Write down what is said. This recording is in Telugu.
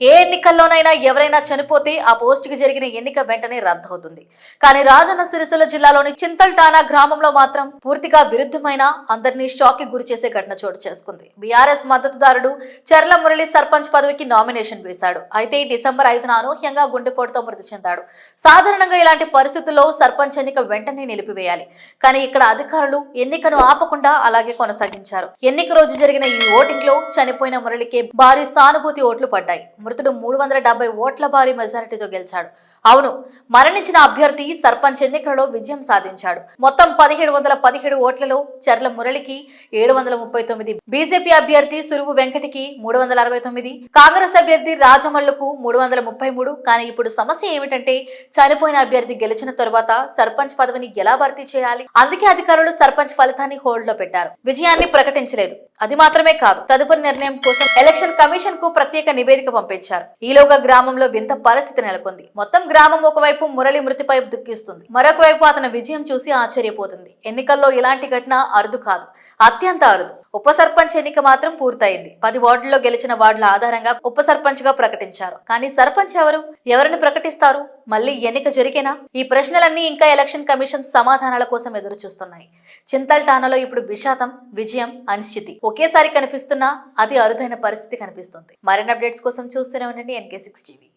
ఏ ఎన్నికల్లోనైనా ఎవరైనా చనిపోతే ఆ పోస్టుకి జరిగిన ఎన్నిక వెంటనే రద్దవుతుంది. కానీ రాజన్న సిరిసిల్ల జిల్లాలోని చింతల్టానా గ్రామంలో మాత్రం పూర్తిగా విరుద్ధమైన అందరినీ షాక్కి గురి చేసే ఘటన చోటు చేసుకుంది. బీఆర్ఎస్ మద్దతుదారుడు చర్ల మురళి సర్పంచ్ పదవికి నామినేషన్ వేశాడు. అయితే ఈ డిసెంబర్ ఐదున అనూహ్యంగా గుండెపోటుతో మృతి చెందాడు. సాధారణంగా ఇలాంటి పరిస్థితుల్లో సర్పంచ్ ఎన్నిక వెంటనే నిలిపివేయాలి. కానీ ఇక్కడ అధికారులు ఎన్నికను ఆపకుండా అలాగే కొనసాగించారు. ఎన్నిక రోజు జరిగిన ఈ ఓటింగ్లో చనిపోయిన మురళికి భారీ సానుభూతి ఓట్లు పడ్డాయి. మృతుడు మూడు వందల డెబ్బై ఓట్ల భారీ మెజారిటీతో గెలిచాడు. అవును మరణించిన అభ్యర్థి సర్పంచ్ ఎన్నికలలో విజయం సాధించాడు. మొత్తం పదిహేడు వందల పదిహేడు ఓట్లలో చర్ల మురళికి ఏడు వందల ముప్పై తొమ్మిది బీజేపీ అభ్యర్థి సురువు వెంకటికి మూడు వందల అరవై తొమ్మిది కాంగ్రెస్ అభ్యర్థి రాజమల్లుకు మూడు వందల ముప్పై మూడు. కానీ ఇప్పుడు సమస్య ఏమిటంటే చనిపోయిన అభ్యర్థి గెలిచిన తరువాత సర్పంచ్ పదవిని ఎలా భర్తీ చేయాలి? అందుకే అధికారులు సర్పంచ్ ఫలితాన్ని హోల్డ్లో పెట్టారు. విజయాన్ని ప్రకటించలేదు. అది మాత్రమే కాదు తదుపరి నిర్ణయం కోసం ఎలక్షన్ కమిషన్కు ప్రత్యేక నివేదిక పంపించారు ఈలోగా గ్రామంలో వింత పరిస్థితి నెలకొంది. మొత్తం గ్రామం ఒకవైపు మురళి మృతిపై దుఃఖిస్తుంది. మరొక వైపు అతని విజయం చూసి ఆశ్చర్యపోతుంది. ఎన్నికల్లో ఇలాంటి ఘటన అరుదు కాదు. అత్యంత అరుదు. ఉప సర్పంచ్ ఎన్నిక మాత్రం పూర్తయింది. పది వార్డుల్లో గెలిచిన వార్డుల ఆధారంగా ఉప సర్పంచ్గా ప్రకటించారు. కానీ సర్పంచ్ ఎవరు? ఎవరిని ప్రకటిస్తారు? మళ్ళీ ఎన్నిక జరిగేనా? ఈ ప్రశ్నలన్నీ ఇంకా ఎలక్షన్ కమిషన్ సమాధానాల కోసం ఎదురు చూస్తున్నాయి చింతల్ టానాలో ఇప్పుడు విషాదం విజయం అనిశ్చితి ఒకేసారి కనిపిస్తున్నా అది అరుదైన పరిస్థితి కనిపిస్తుంది. మరిన్ని అప్డేట్స్ కోసం చూస్తూనే ఉండండి ఎన్కే సిక్స్ టీవీ.